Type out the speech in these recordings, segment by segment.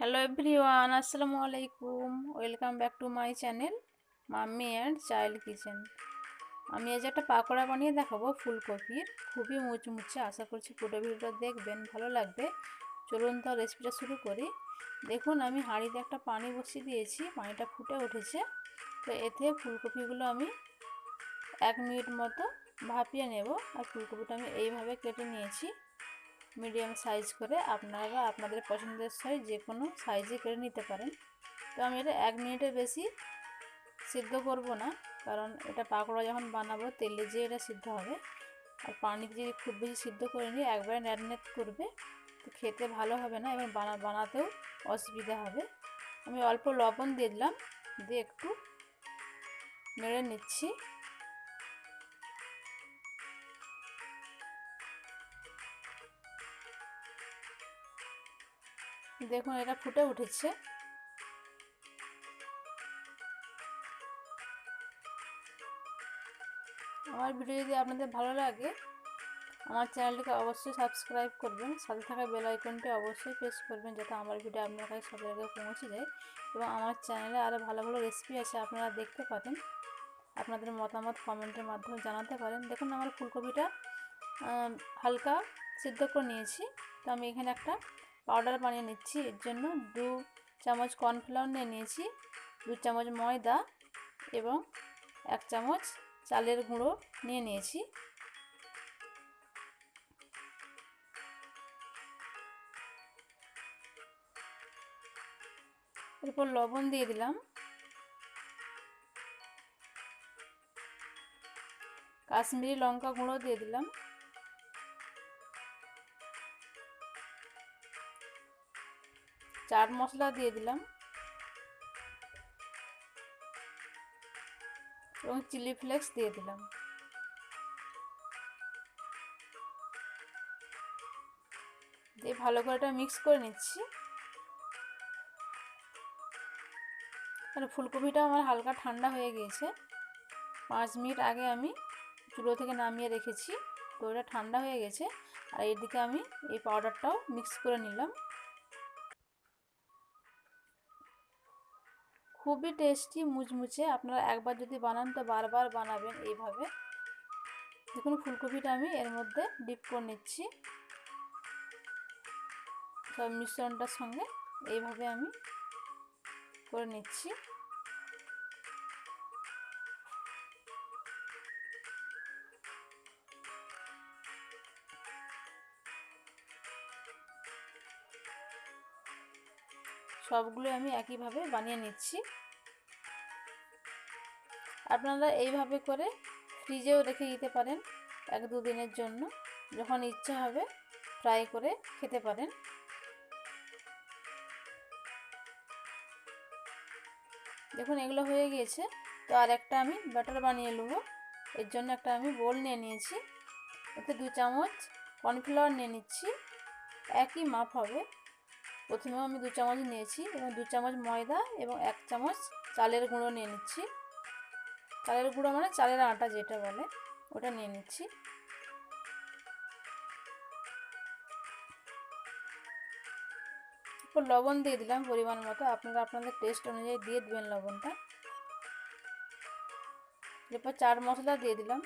Hello everyone আসসালামু আলাইকুম welcome back to my channel mummy and child kitchen আমি আজ একটা পাকোড়া বানিয়ে দেখাবো ফুলকপির। খুবই মুচমুচে, আশা করছি পুরো ভিডিওটা দেখবেন, ভালো লাগবে। চলুন তো রেসিপিটা শুরু করি। দেখুন, আমি হাঁড়িতে একটা পানি বসিয়ে দিয়েছি, পানিটা ফুটে উঠেছে। তো এতে ফুলকপিগুলো আমি এক মিনিট মতো ভাপিয়ে নেব। আর ফুলকপিটা আমি এইভাবে কেটে নিয়েছি। মিডিয়াম সাইজ করে আপনারা আপনাদের পছন্দের সাইজ যে কোনো সাইজে করে নিতে পারেন। তো আমি এটা এক মিনিটের বেশি সিদ্ধ করব না, কারণ এটা পাকোড়া যখন বানাবো তেলে যে এটা সিদ্ধ হবে। আর পানি যদি খুব বেশি সিদ্ধ করে নিয়ে একবারে ন্যাট ন্যাট করবে, তো খেতে ভালো হবে না এবং বানা, বানাতেও অসুবিধা হবে। আমি অল্প লবণ দিয়ে দিলাম, দিয়ে একটু নেড়ে নিচ্ছি। দেখুন, এটা ফুটে উঠেছে। আমার ভিডিও যদি আপনাদের ভালো লাগে, আমার চ্যানেলটিকে অবশ্যই সাবস্ক্রাইব করবেন। সাথে থাকা বেল আইকনটি অবশ্যই প্রেস করবেন, যাতে আমার ভিডিও আপনার কাছে সব জায়গায় পৌঁছে যায় এবং আমার চ্যানেলে আরও ভালো ভালো রেসিপি আছে আপনারা দেখতে পারেন। আপনাদের মতামত কমেন্টের মাধ্যমে জানাতে পারেন। দেখুন, আমার ফুলকপিটা হালকা সিদ্ধ করে নিয়েছি। তো আমি এখানে একটা পাউডার বানিয়ে নিচ্ছি। এর জন্য দু চামচ কর্নফ্লাওয়ার নিয়ে নিয়েছি, দু চামচ ময়দা এবং এক চামচ চালের গুঁড়ো নিয়ে নিয়েছি। এরপর লবণ দিয়ে দিলাম। কাশ্মীরি লঙ্কা গুঁড়ো দিয়ে দিলাম। চাট মশলা দিয়ে দিলাম। এবং চিলি ফ্লেক্স দিয়ে দিলাম। দিয়ে ভালো করে এটা মিক্স করে নিচ্ছি। আর ফুলকপিটা আমার হালকা ঠান্ডা হয়ে গিয়েছে। পাঁচ মিনিট আগে আমি চুলো থেকে নামিয়ে রেখেছি। তো এটা ঠান্ডা হয়ে গেছে। আর এদিকে আমি এই পাউডারটাও মিক্স করে নিলাম। খুবই টেস্টি মুচমুচে। আপনারা একবার যদি বানান তো বারবার বানাবেন এইভাবে। দেখুন, ফুলকপিটা আমি এর মধ্যে ডিপ করে নিচ্ছি। সব মিশ্রণটার সঙ্গে এইভাবে আমি করে নিচ্ছি। সবগুলো আমি একইভাবে বানিয়ে নিচ্ছি। আপনারা এইভাবে করে ফ্রিজেও রেখে দিতে পারেন এক দুদিনের জন্য। যখন ইচ্ছা হবে ফ্রাই করে খেতে পারেন। দেখুন এগুলো হয়ে গিয়েছে। তো আর একটা আমি ব্যাটার বানিয়ে নেব। এর জন্য একটা আমি বোল নিয়ে নিয়েছি। এতে দু চামচ কর্নফ্লাওয়ার নিয়ে নিচ্ছি। একই মাপ হবে। প্রথমেও আমি দু চামচ নিয়েছি এবং দু চামচ ময়দা এবং এক চামচ চালের গুঁড়ো নিয়ে নিচ্ছি। চালের গুঁড়ো মানে চালের আটা যেটা বলে, ওটা নিয়ে নিচ্ছি। এরপর লবণ দিয়ে দিলাম পরিমাণ মতো, আপনারা আপনাদের টেস্ট অনুযায়ী দিয়ে দেবেন লবণটা। এরপর চাট মশলা দিয়ে দিলাম।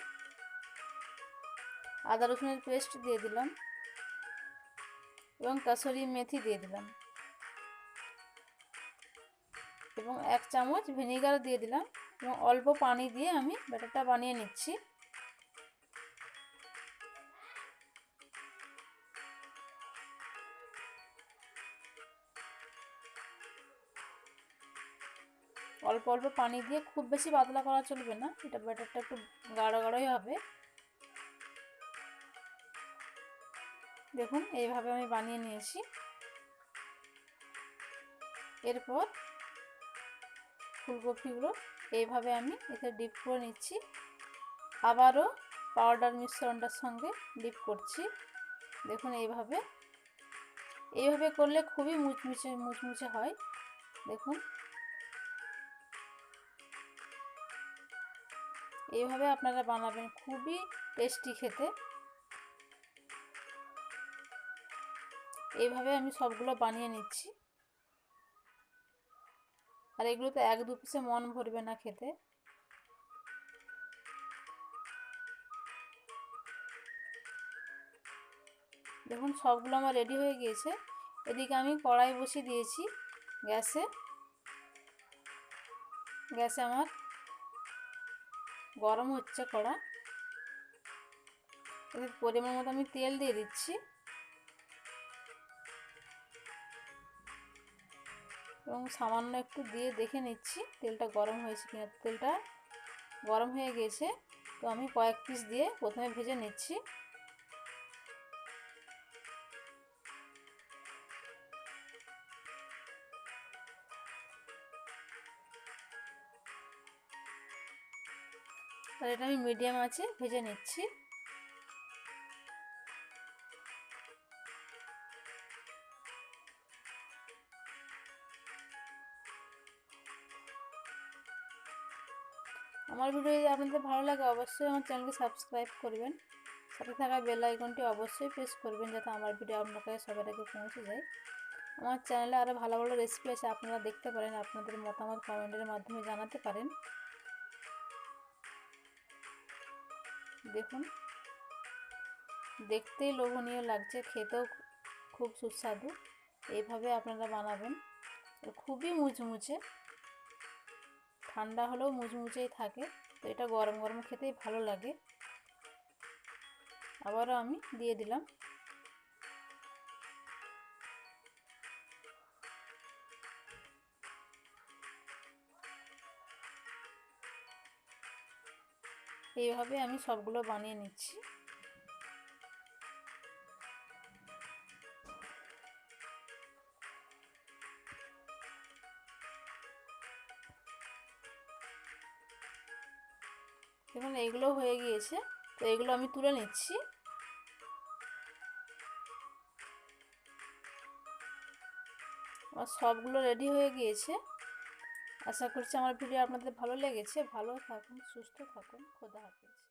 আদা রসুনের পেস্ট দিয়ে দিলাম। এবং কাসরি মেথি দিয়ে দিলাম। এবং এক চামচ ভিনিগার দিয়ে দিলাম এবং অল্প পানি দিয়ে আমি ব্যাটারটা বানিয়ে নিচ্ছি। অল্প অল্প পানি দিয়ে খুব বেশি পাতলা করা চলবে না, এটা ব্যাটারটা একটু গাঢ়, গাঢ়ই হবে। দেখুন, এইভাবে আমি বানিয়ে নিয়েছি। এরপর ফুলকপিগুলো এইভাবে আমি এতে ডিপ করে নিচ্ছি। আবারও পাউডার মিশ্রণটার সঙ্গে ডিপ করছি। দেখুন, এইভাবে। এইভাবে করলে খুবই মুচমুচে মুচমুচে হয়। দেখুন। এইভাবে আপনারা বানাবেন, খুবই টেস্টি খেতে। এইভাবে আমি সবগুলো বানিয়ে নিচ্ছি। আর এগুলো তো এক দু পিসে মন ভরবে না খেতে। দেখুন, সবগুলো আমার রেডি হয়ে গিয়েছে। এদিকে আমি কড়াই বসিয়ে দিয়েছি গ্যাসে। গ্যাসে আমার গরম হচ্ছে কড়া। পরিমাণ মতো আমি তেল দিয়ে দিচ্ছি। এবং সামান্য একটু দিয়ে দেখে নিচ্ছি, তেলটা গরম হয়েছে কিনা। তেলটা গরম হয়ে গিয়েছে তো আমি কয়েক পিস দিয়ে প্রথমে ভেজে নিচ্ছি। আর এটা আমি মিডিয়াম আছে ভেজে নিচ্ছি। আমার ভিডিও যদি আপনাদের ভালো লাগে, অবশ্যই আমার চ্যানেলকে সাবস্ক্রাইব করবেন। সাথে থাকা বেল আইকনটি অবশ্যই প্রেস করবেন, যাতে আমার ভিডিও আপনার কাছে সবার আগে পৌঁছে যায়। আমার চ্যানেলে আরও ভালো ভালো রেসিপি আছে, আপনারা দেখতে পারেন, আপনাদের মতামত কমেন্টের মাধ্যমে জানাতে পারেন। দেখুন, দেখতেই লোভনীয় লাগছে, খেতেও খুব সুস্বাদু। এইভাবে আপনারা বানাবেন, খুবই মুচমুচে। ঠান্ডা হলেও মুচমুচেই থাকে, তো এটা গরম গরম খেতেই ভালো লাগে। আবারও আমি দিয়ে দিলাম। এইভাবে আমি সবগুলো বানিয়ে নিচ্ছি। দেখুন, এইগুলো হয়ে গিয়েছে। তো এগুলো আমি তুলে নিচ্ছি। আমার সবগুলো রেডি হয়ে গিয়েছে। আশা করছি আমার ভিডিও আপনাদের ভালো লেগেছে। ভালো থাকুন, সুস্থ থাকুন। খোদা হাফিজ।